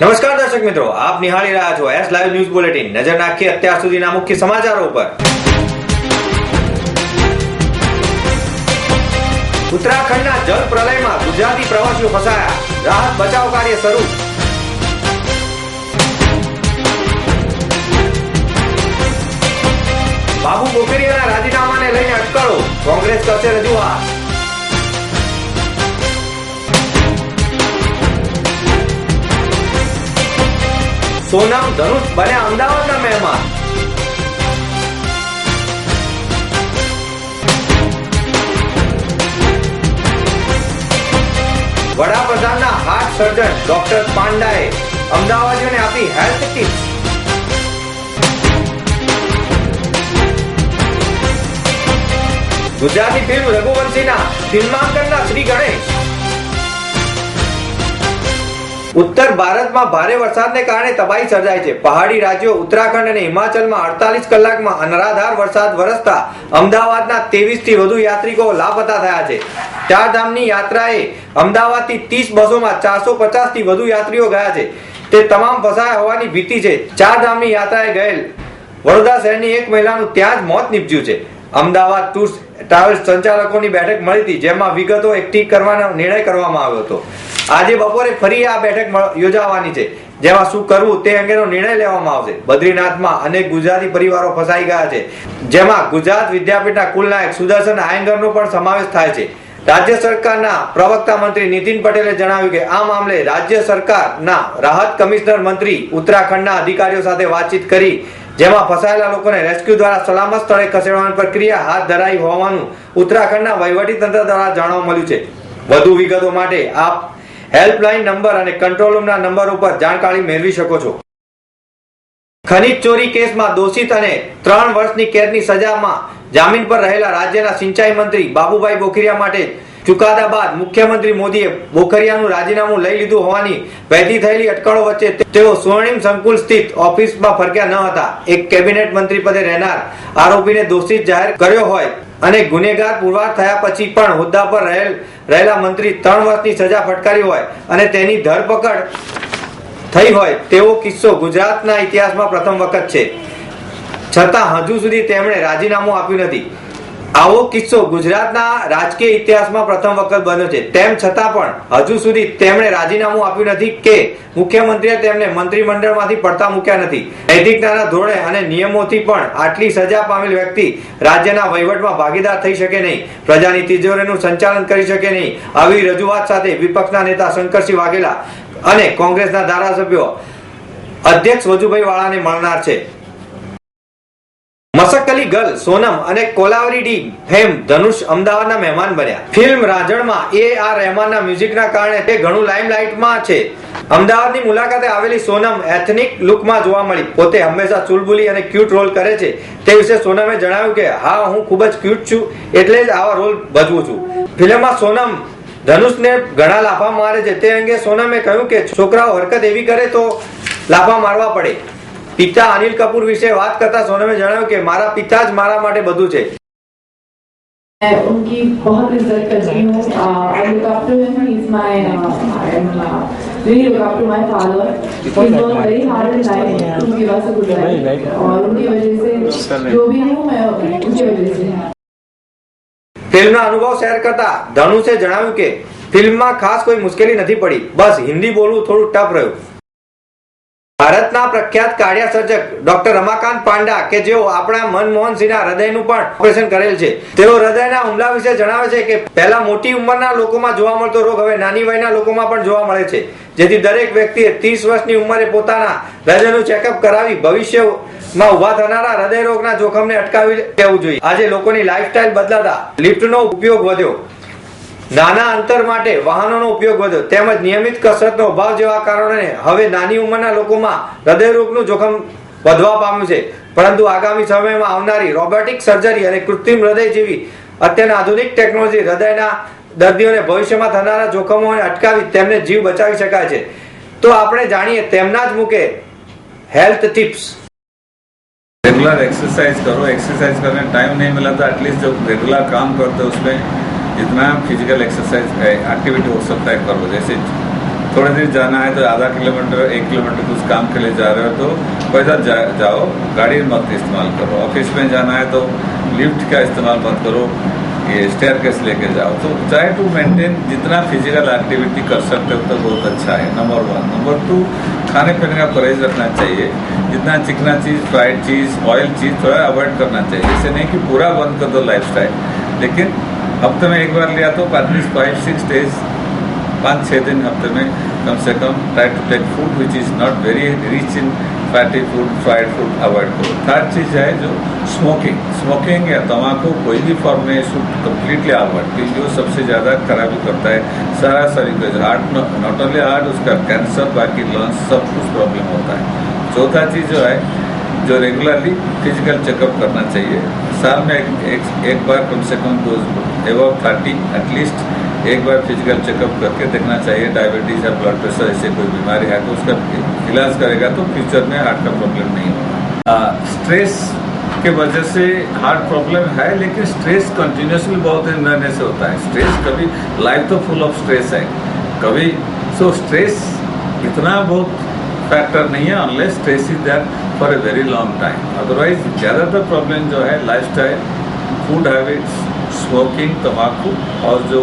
દર્શક મિત્રો, આપ નિહાળી રહ્યા છો એસ લાઈવ ન્યૂઝ બુલેટિન નજર નાખીએ અત્યાર સુધીના મુખ્ય સમાચારો પર ઉત્તરાખંડના જળ પ્રલયમાં ગુજરાતી પ્રવાસીઓ ફસાયા. રાહત બચાવ કાર્ય શરૂ. બાબુ બોકરિયાના રાજીનામાને લઈને અટકળો. કોંગ્રેસ કરશે રજૂઆત. સોનમ ધનુષ બને અમદાવાદના મહેમાન. વડાપ્રધાનના હાર્ટ સર્જન ડોક્ટર પાંડાએ અમદાવાદીઓને આપી હેલ્થ ટિપ્સ ગુજરાતી ફિલ્મ રઘુવંશીના ફિલ્માંકનના શ્રી ગણેશ. ઉત્તર ભારતમાં ભારે વરસાદને કારણે તબાહી સર્જાય છે. પહાડી રાજ્યો ઉત્તરાખંડ અને હિમાચલમાં અડતાલીસ કલાકમાં અનરાધાર વરસાદ વરસતા અમદાવાદના ત્રેવીસથી વધુ યાત્રિકો લાપતા થયા છે. ચાર ધામની યાત્રાએ અમદાવાદથી ત્રીસ બસોમાં ચારસો પચાસથી વધુ યાત્રીઓ ગયા છે. તે તમામ ફસાયા હોવાની ભીતિ છે. ચાર ધામની યાત્રાએ ગયેલ વડોદરા શહેરની એક મહિલાનું ત્યાં જ મોત નીપજ્યું છે. અમદાવાદ ટૂર્સ ટ્રાવેલ્સ સંચાલકોની બેઠક મળી હતી, જેમાં વિગતો એકઠી કરવાનો નિર્ણય કરવામાં આવ્યો હતો. આજે બપોરે ફરી આ બેઠક યોજાવાની છે. જેમાં શું કરવું તે અંગેનો નિર્ણય લેવામાં આવશે. બદ્રીનાથમાં અનેક ગુજરાતી પરિવારો ફસાઈ ગયા છે. જેમાં ગુજરાત વિદ્યાપીઠના કુલનાયક સુદર્શન આયંગરનો પણ સમાવેશ થાય છે. રાજ્ય સરકારના પ્રવક્તા મંત્રી નીતિન પટેલે જણાવ્યું કે, આ મામલે રાજ્ય સરકારના રાહત કમિશનર મંત્રી ઉત્તરાખંડના અધિકારીઓ સાથે વાતચીત કરી જેમાં ફસાયેલા લોકોને રેસ્ક્યુ દ્વારા સલામત સ્થળે ખસેડવાની પ્રક્રિયા હાથ ધરાઈ હોવાનું ઉત્તરાખંડના વહીવટી તંત્ર દ્વારા જાણવા મળ્યું છે. વધુ વિગતો માટે આપ હેલ્પલાઇન નંબર અને કંટ્રોલ રૂમના નંબર ઉપર જાણકારી મેળવી શકો છો. ખનીજ ચોરી કેસમાં દોષિત અને ત્રણ વર્ષની કેદની સજામાં જામીન પર રહેલા રાજ્યના સિંચાઈ મંત્રી બાબુભાઈ બોખરિયા માટે ચુકાદા બાદ મુખ્યમંત્રી મોદીએ બોખરિયાનું રાજીનામું લઈ લીધું હોવાની વહેતી થયેલી અટકળો વચ્ચે તેઓ સ્વર્ણિમ સંકુલ સ્થિત ઓફિસમાં ફરક્યા ન હતા. એક કેબિનેટ મંત્રી પદે રહેનાર આરોપીને દોષિત જાહેર કર્યો હોય અને ગુનેગાર પુરવાર થયા પછી પણ હોદ્દા પર રહેલ રહેલા મંત્રી ત્રણ વર્ષની સજા ફટકારી હોય અને તેની ધરપકડ થઈ હોય તેવો કિસ્સો ગુજરાતના ઇતિહાસમાં પ્રથમ વખત છે. છતાં હજુ સુધી તેમણે રાજીનામું આપ્યું નથી. આવો કિસ્સો ગુજરાતના રાજકીય ઇતિહાસમાં પ્રથમ વખત બન્યો છે. તેમ છતાં પણ હજુ સુધી તેમણે રાજીનામું આપ્યું નથી કે મુખ્યમંત્રીએ તેમને મંત્રીમંડળમાંથી પડતા મૂક્યા નથી. નૈતિકતાના ધોરણે અને નિયમોથી પણ આટલી સજા પામેલ વ્યક્તિ રાજ્યના વહીવટમાં ભાગીદાર થઈ શકે નહીં. પ્રજાની તિજોરીનું સંચાલન કરી શકે નહીં. આવી રજૂઆત સાથે વિપક્ષના નેતા શંકરસિંહ વાઘેલા અને કોંગ્રેસના ધારાસભ્યો અધ્યક્ષ વજુભાઈ વાળાને મળનાર છે. મસકલી ગર્લ સોનમ અને કોલાવરી ડી ફેમ ધનુષ અમદાવાદના મહેમાન બન્યા. ફિલ્મ રાજણમાં એ આર રહેમાનના મ્યુઝિકના કારણે તે ઘણું લાઇમલાઇટમાં છે. અમદાવાદની મુલાકાતે આવેલી સોનમ એથનિક લુકમાં જોવા મળી. પોતે હંમેશા ચુલબુલી અને ક્યુટ રોલ કરે છે. તે વિશે સોનમે જણાવ્યું કે, હા, હું ખૂબ જ ક્યુટ છું, એટલે જ આવા રોલ ભજવું છું. ફિલ્મમાં સોનમ ધનુષને ઘણા લાફા મારે છે. તે અંગે સોનમે કહ્યું કે, છોકરાઓ હરકત એવી કરે તો લાફા મારવા પડે. પિતા અનિલ કપૂર વિશે વાત કરતા સોનમે જણાવ્યું કે મારા પિતા જ મારા માટે બધું છે मैं उनकी बहुत इज्जत करती हूँ I look up to him he is my I am really look up to my father he work very hard in life to give us a good life और उनकी वजह से जो भी हूँ मैं उनकी वजह से हूँ ફિલ્મનો અનુભવ શેર કરતા ધનુષે જણાવ્યું કે ફિલ્મમાં ખાસ કોઈ મુશ્કેલી નથી પડી બસ હિન્દી બોલવું થોડું ટફ રહ્યું ભારતના પ્રખ્યાત કાળિયા સર્જક ડોક્ટર રમાકાંત પાંડા કે જેઓ આપણા મનમોહન સિંહના હૃદયનું પણ ઓપરેશન કરેલ છે. તેઓ હૃદયના હુમલા વિશે જણાવે છે કે પહેલા મોટી ઉંમરના લોકોમાં જોવા મળતો રોગ હવે નાની વયના લોકોમાં પણ જોવા મળે છે. જેથી દરેક વ્યક્તિએ ત્રીસ વર્ષની ઉંમરે પોતાના હૃદયનું ચેકઅપ કરાવી ભવિષ્યમાં ઊભા થનારા હૃદય રોગના જોખમને અટકાવી લેવું જોઈએ. આજે લોકોની લાઈફસ્ટાઈલ બદલાતા લિફ્ટનો ઉપયોગ વધ્યો. નાના અંતર માટે વાહનોનો ઉપયોગ વધ્યો તેમજ નિયમિત કસરતનો અભાવ જેવા કારણે હવે નાની ઉંમરના લોકોમાં હૃદયરોગનું જોખમ વધવા પામ્યું છે પરંતુ આગામી સમયમાં આવનારી રોબોટિક સર્જરી અને કૃત્રિમ હૃદય જેવી અત્યંત આધુનિક ટેકનોલોજી હૃદયના દર્દીઓને ભવિષ્યમાં થનારા જોખમોને અટકાવી તેમને જીવ બચાવી શકાય છે તો આપણે જાણીએ તેમના જ મુકે હેલ્થ ટિપ્સ रेगुलर एक्सरसाइज करो एक्सरसाइज करने टाइम नहीं मिला तो एटलीस्ट जब रेगुलर काम करते हो उसमें जितना फ़िज़िकल एक्सरसाइज एक्टिविटी हो सकता है करो। जैसे थोड़ी देर जाना है तो आधा किलोमीटर एक किलोमीटर कुछ काम के लिए जा रहे हो तो पैदल जा, जाओ। गाड़ी मत इस्तेमाल करो। ऑफ़िस में जाना है तो लिफ्ट का इस्तेमाल मत करो। ये स्टेयर केस लेके जाओ। तो ट्राई टू मेंटेन जितना फ़िज़िकल एक्टिविटी कर सकते हो तो बहुत अच्छा है। नंबर वन नंबर टू खाने पीने का परहेज रखना चाहिए। जितना चिकना चीज़ फ्राइड चीज़ ऑयल चीज़ थोड़ा अवॉइड करना चाहिए। ऐसे नहीं कि पूरा बंद कर दो लाइफ लेकिन हफ़्ते में एक बार लिया तो एटलीस्ट फाइव सिक्स डेज़ पाँच छः दिन हफ़्ते में कम से कम try to take food which is not very rich in fatty food fried food avoid करो थर्ड चीज़ है जो स्मोकिंग स्मोकिंग या तम्बाकू कोई भी फॉर्म में शुड कम्प्लीटली अवॉइड क्योंकि वो सबसे ज़्यादा खराबी करता है सारा शरीर को हार्ट नॉट ओनली हार्ट उसका कैंसर बाकी लंग्स सब कुछ प्रॉब्लम होता है। चौथा चीज़ जो है जो रेगुलरली फ़िज़िकल चेकअप करना चाहिए। साल में एक, एक, एक बार कम से कम दो एवं थर्टी एटलीस्ट एक बार फ़िज़िकल चेकअप करके देखना चाहिए डायबिटीज़ या ब्लड प्रेशर ऐसे कोई बीमारी है तो उसका इलाज करेगा तो फ्यूचर में हार्ट का प्रॉब्लम नहीं होगा। स्ट्रेस के वजह से हार्ट प्रॉब्लम है लेकिन स्ट्रेस कंटिन्यूसली बहुत दिन रहने से होता है। स्ट्रेस कभी लाइफ तो फुल ऑफ़ स्ट्रेस है कभी सो so, स्ट्रेस इतना बहुत फैक्टर नहीं है unless stress is that for a very long time otherwise ज़्यादातर प्रॉब्लम जो है life style food habits smoking तम्बाकू और जो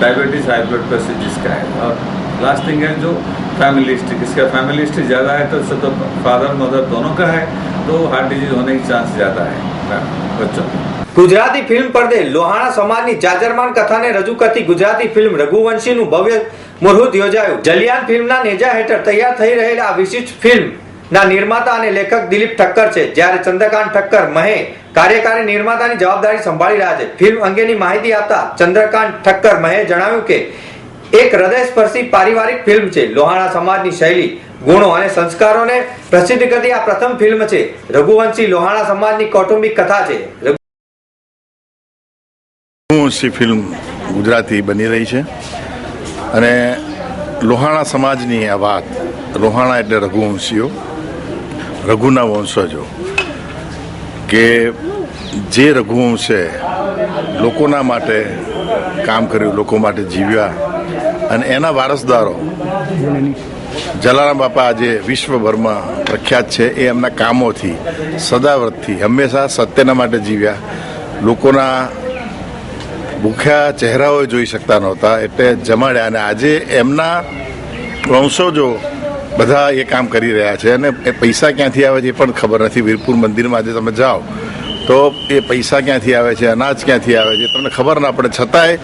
डायबिटीज हाई ब्लड प्रेशर जिसका है और लास्ट थिंग है जो फैमिली हिस्ट्री किसका फैमिली हिस्ट्री ज़्यादा है तो उससे तो फादर मदर दोनों का है तो हार्ट डिजीज होने की चांस ज़्यादा है बच्चों में ગુજરાતી ફિલ્મ પડદે લોહાણા સમાજની જાજરમાન કથાને રજૂ કરતી ગુજરાતી ફિલ્મ રઘુવંશીનું ભવ્ય મુહૂર્ત યોજાયું જલિયાન ફિલ્મના નેજા હેઠળ તૈયાર થઈ રહેલા આ વિશિષ્ટ ફિલ્મ ના નિર્માતા અને લેખક દિલીપ ઠક્કર છે જ્યારે ચંદ્રકાંત ઠક્કર મહે કાર્યકારી નિર્માતાની જવાબદારી સંભાળી રહ્યા છે. ફિલ્મ અંગેની માહિતી આપતા ચંદ્રકાંત ઠક્કર મહે જણાવ્યું કે, એક હૃદયસ્પર્શી પારિવારિક ફિલ્મ છે. લોહાણા સમાજની શૈલી, ગુણો અને સંસ્કારોને પ્રસિદ્ધ કરતી આ પ્રથમ ફિલ્મ છે. રઘુવંશી લોહાણા સમાજની કૌટુંબિક કથા છે. રઘુવંશી ફિલ્મ ગુજરાતી બની રહી છે. અને લોહાણા સમાજની આ વાત, લોહાણા એટલે રઘુવંશીઓ, રઘુના વંશજો. કે જે રઘુવંશે લોકોના માટે કામ કર્યું, લોકો માટે જીવ્યા. અને એના વારસદારો જલારામ બાપા આજે વિશ્વભરમાં પ્રખ્યાત છે. એ એમના કામોથી, સદાવ્રતથી, હંમેશા સત્યના માટે જીવ્યા. લોકોના ભૂખ્યા ચહેરાઓ જોઈ શકતા નહોતા, એટલે જમાડ્યા. અને આજે એમના વંશજો બધા એ કામ કરી રહ્યા છે અને એ પૈસા ક્યાંથી આવે છે એ પણ ખબર નથી. વીરપુર મંદિરમાં આજે તમે જાઓ તો એ પૈસા ક્યાંથી આવે છે, અનાજ ક્યાંથી આવે છે, તમને ખબર ના પડે. છતાંય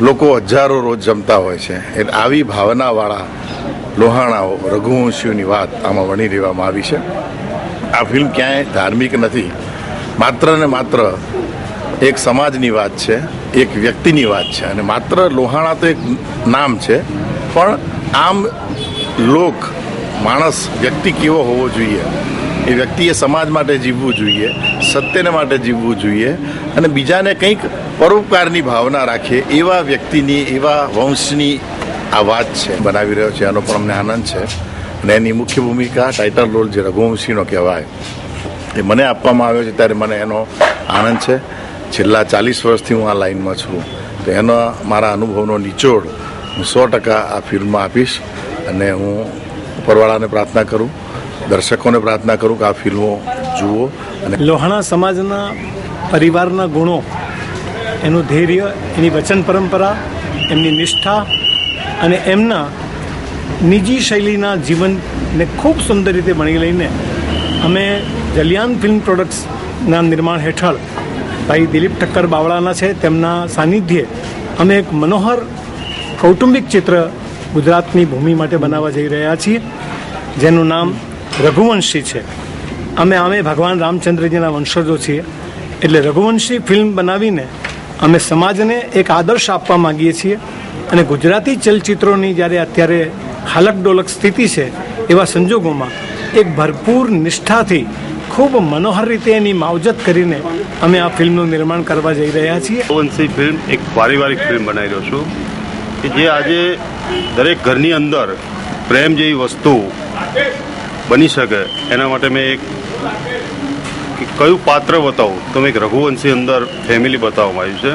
લોકો હજારો રોજ જમતા હોય છે. એટલે આવી ભાવનાવાળા લોહાણાઓ, રઘુવંશીઓની વાત આમાં વણી લેવામાં આવી છે. આ ફિલ્મ ક્યાંય ધાર્મિક નથી. માત્ર ને માત્ર એક સમાજની વાત છે, એક વ્યક્તિની વાત છે. અને માત્ર લોહાણા તો એક નામ છે, પણ આમ લોક માણસ વ્યક્તિ કેવો હોવો જોઈએ? એ વ્યક્તિએ સમાજ માટે જીવવું જોઈએ, સત્યને માટે જીવવું જોઈએ અને બીજાને કંઈક પરોપકારની ભાવના રાખે એવા વ્યક્તિની, એવા વંશની આ વાત છે. બનાવી રહ્યો છે એનો પણ અમને આનંદ છે. અને એની મુખ્ય ભૂમિકા ટાઇટલ રોલ જે રઘુવંશીનો કહેવાય, એ મને આપવામાં આવ્યો છે, ત્યારે મને એનો આનંદ છે. છેલ્લા ચાલીસ વર્ષથી હું આ લાઈનમાં છું. તો એનો મારા અનુભવનો નિચોડ હું સો ટકા આ ફિલ્મમાં આપીશ અને હું ઉપરવાળાને પ્રાર્થના કરું, દર્શકોને પ્રાર્થના કરું કે આ ફિલ્મો જુઓ અને લોહાણા સમાજના પરિવારના ગુણો, એનું ધૈર્ય, એની વચન પરંપરા, એમની નિષ્ઠા અને એમના નિજી શૈલીના જીવનને ખૂબ સુંદર રીતે ભણી લઈને અમે જલિયાન ફિલ્મ પ્રોડક્ટ્સના નિર્માણ હેઠળ ભાઈ દિલીપ ઠક્કર બાવળાના છે. તેમના સાનિધ્યે અમે એક મનોહર કૌટુંબિક ચિત્ર ગુજરાતની ભૂમિ માટે બનાવવા જઈ રહ્યા છીએ, જેનું નામ રઘુવંશી છે. અમે અમે ભગવાન રામચંદ્રજીના વંશજો છીએ. એટલે રઘુવંશી ફિલ્મ બનાવીને અમે સમાજને એક આદર્શ આપવા માંગીએ છીએ અને ગુજરાતી ચલચિત્રોની જ્યારે અત્યારે હાલક ડોલક સ્થિતિ છે, એવા સંજોગોમાં એક ભરપૂર નિષ્ઠાથી ખૂબ મનોહર રીતે એની માવજત કરીને અમે આ ફિલ્મનું નિર્માણ કરવા જઈ રહ્યા છીએ. વંશી ફિલ્મ એક પારિવારિક ફિલ્મ બનાવી રહ્યો છું. કે જે આજે દરેક ઘરની અંદર પ્રેમ જેવી વસ્તુ બની શકે, એના માટે મેં એક કયું પાત્ર બતાવું? તો મેં એક રઘુવંશી અંદર ફેમિલી બતાવવામાં આવ્યું છે.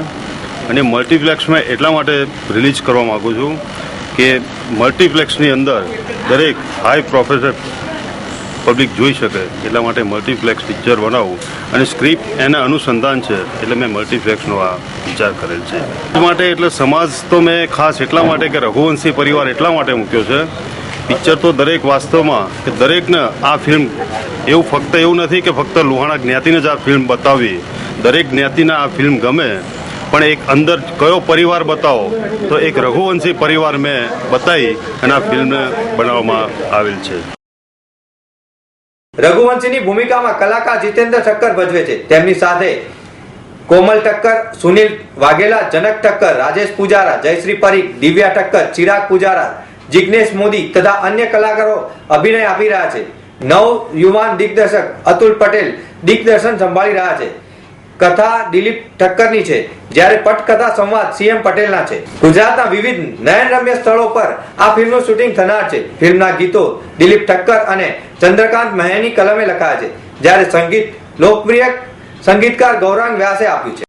અને મલ્ટીપ્લેક્સમાં એટલા માટે રિલીઝ કરવા માગું છું કે મલ્ટીપ્લેક્સની અંદર દરેક હાઈ પ્રોફેસર પબ્લિક જોઈ શકે, એટલા માટે મલ્ટીપ્લેક્સ પિક્ચર બનાવવું અને સ્ક્રિપ્ટ એના અનુસંધાન છે, એટલે મેં મલ્ટીપ્લેક્સનો આ વિચાર કરેલ છે. માટે એટલે સમાજ તો મેં ખાસ એટલા માટે કે રઘુવંશી પરિવાર એટલા માટે મૂક્યો છે. પિક્ચર તો દરેક વાસ્તવમાં કે દરેકને આ ફિલ્મ એવું ફક્ત એવું નથી કે ફક્ત લુહાણા જ્ઞાતિને જ આ ફિલ્મ બતાવવી દરેક જ્ઞાતિને આ ફિલ્મ ગમે, પણ એક અંદર કયો પરિવાર બતાવો, તો એક રઘુવંશી પરિવાર મેં બતાવી અને આ ફિલ્મને બનાવવામાં આવેલ છે. રઘુવંશીની ભૂમિકામાં કલાકાર જીતેન્દ્ર ઠક્કર ભજવે છે. તેમની સાથે કોમલ ઠક્કર, સુનિલ વાઘેલા, જનક ઠક્કર, રાજેશ પૂજારા, જયશ્રી પરીખ, દિવ્યા ઠક્કર, ચિરાગ પૂજારા, જિગ્નેશ મોદી તથા અન્ય કલાકારો અભિનય આપી રહ્યા છે. નવ યુવાન દિગ્દર્શક અતુલ પટેલ દિગ્દર્શન સંભાળી રહ્યા છે. કથા દિલીપ ઠક્કરની છે. જ્યારે પટકથા સંવાદ સીએમ પટેલના છે. ગુજરાતના વિવિધ નયનરમ્ય સ્થળો પર આ ફિલ્મનું શૂટિંગ થનાર છે. ફિલ્મના ગીતો દિલીપ ઠક્કર અને ચંદ્રકાંત મહેની કલમે લખાયા છે. જ્યારે સંગીત લોકપ્રિય સંગીતકાર ગૌરાંગ વ્યાસે આપ્યું છે.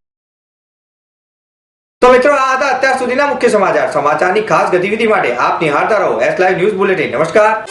તો મિત્રો, આ હતા અત્યાર સુધીના મુખ્ય સમાચાર. સમાચારની ખાસ ગતિવિધિ માટે આપ નિહાળતા રહો. એસ લાઈવ ન્યૂઝ બુલેટિન નમસ્કાર.